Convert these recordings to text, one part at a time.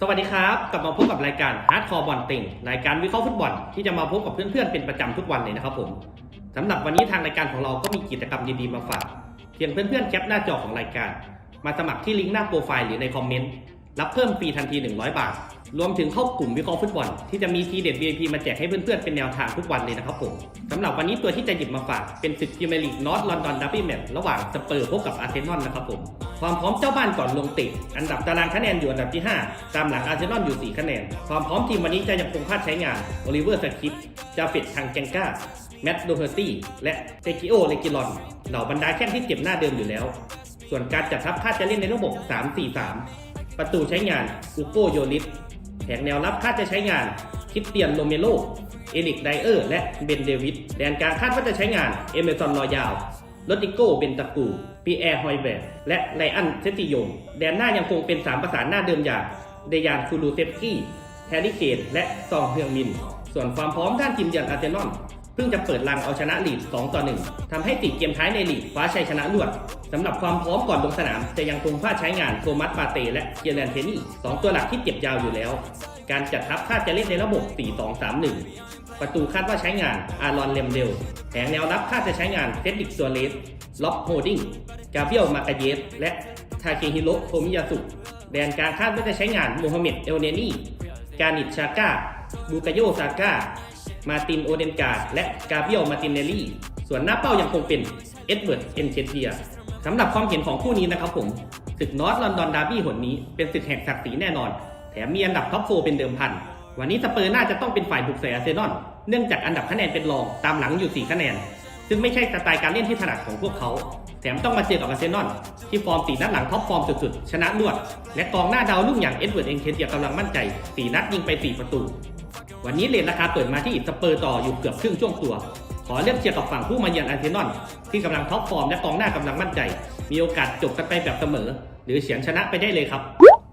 สวัสดีครับ กลับมาพบกับรายการ Hardcore บอลติงรายการวิเคราะห์ฟุตบอลที่จะมาพบกับเพื่อนๆเป็นประจำทุกวันเลยนะครับผมสำหรับวันนี้ทางรายการของเราก็มีกิจกรรมดีๆมาฝากเพียงเพื่อนๆแคปหน้าจอของรายการ มาสมัครที่ลิงก์หน้าโปรไฟล์หรือในคอมเมนต์รับเพิ่มฟรีทันที 100 บาท รวมถึงเข้ากลุ่มวิเคราะห์ฟุตบอลที่จะมีทีเด็ด VIP มาแจกให้เพื่อนๆเป็นแนวทางทุกวันเลยนะครับผมสำหรับวันนี้ตัวที่จะหยิบมาฝากเป็นศึกพรีเมียร์ลีกนอตลอนดอนดับเบิลแมตช์ระหว่างสเปอร์พบกับอาร์เซนอลนะครับผมความพร้อมเจ้าบ้านก่อนลงเตะอันดับตารางคะแนนอยู่อันดับที่ 5 ตามหลังอาร์เซนอลอยู่ 4 คะแนน ความพร้อมทีมวันนี้จะยังคงพลาดใช้งานโอลิเวอร์สคิปจาเฟตทางแกงก้าแมตต์โดเฮอร์ตี้และเตกิโอเลกิลอนเหล่าบรรดาแข้งที่เจ็บหน้าเดิมอยู่แล้ว ส่วนการจัดทัพคาดจะเล่นในระบบ 3-4-3 ประตูใช้งานอุโกโยลิส ผงแนวรับคาดจะใช้งานคริสเตียนโรเมโรเอลิกไดเออร์ และเบนเดวิดแดนกลางคาดว่าจะใช้งานเอเมซอนรอยาวโรดิโกเบนตากูปีแอร์ฮอยแบร์และไลอันเซติโยงแดนหน้ายังคงเป็น3ประสานหน้าเดิมอย่างเดยานคูลูเซฟกี้แฮร์รี่เกนและซองเฮืองมิน ส่วนความพร้อมด้านทีมเยือนอาร์เซนอล พิ่งจะเปิดลังเอาชนะลีด2ต่อ1ทำให้ติดเกมท้ายในลีดคว้าชัยชนะรวดสำหรับความพร้อมก่อนลงสนาม จะยังคงพลาดใช้งานโทมัสปาเต้และเจเลนเทนี่สองตัวหลักที่เจ็บยาวอยู่แล้ว การจัดทัพคาดจะเล่นในระบบ 4-2-3-1 ประตูคาดว่าใช้งานอารอนเลมเดลแผงแนวรับคาดจะใช้งานเซดดิกซัวเรสล็อบโฮดิ้งกาเบียลมากาเยสและทาเคฮิโรโทมิยาสุแดนกางคาดว่าจะใช้งานโมฮัมเหม็ดเอลเนนี่กานิชชาก้าบูกาโยซาก้า มาตินโอเดนการ์ดและกาเบียลมาตินเนลลี่ ส่วนหน้าเป้ายังคงเป็นเอ็ดเวิร์ดเอ็นเชเทียสำหรับความเห็นของคู่นี้นะครับผมศึกนอตลอนดอนดาร์บี้หนนี้เป็นศึกแห่งศักดิ์ศรีแน่นอน แถมมีอันดับท็อปโฟเป็นเดิมพัน วันนี้สเปอร์น่าจะต้องเป็นฝ่ายบุกใส่อาร์เซนอลเนื่องจากอันดับคะแนนเป็นรองตามหลังอยู่ 4 คะแนน ซึ่งไม่ใช่สไตล์การเล่นที่ถนัดของพวกเขา แถมต้องมาเจอกับอาร์เซนอลที่ฟอร์มสีนัดหลังท็อปฟอร์มสุดๆ ชนะรวด และกองหน้าดาวรุ่งอย่างเอ็ดเวิร์ดเอ็นเคเทียกำลังมั่นใจ 4 นัดยิงไป 4 ประตู วันนี้เลนราคาเปิดมาที่สเปอร์ต่ออยู่เกือบครึ่งช่วงตัว ขอเลือกเชียร์กับฝั่งผู้มาเยือนอาร์เซนอลที่กำลังท็อปฟอร์มและกองหน้ากำลังมั่นใจ มีโอกาสจบกันไปแบบเสมอ หรือเฉียงชนะไปได้เลยครับ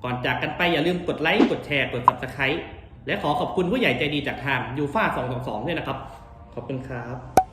ก่อนจากกันไปอย่าลืมกดไลค์กดแชร์กด subscribe และขอขอบคุณผู้ใหญ่ใจดีจากทางยูฟ่า222ด้วยนะครับ ขอบคุณครับ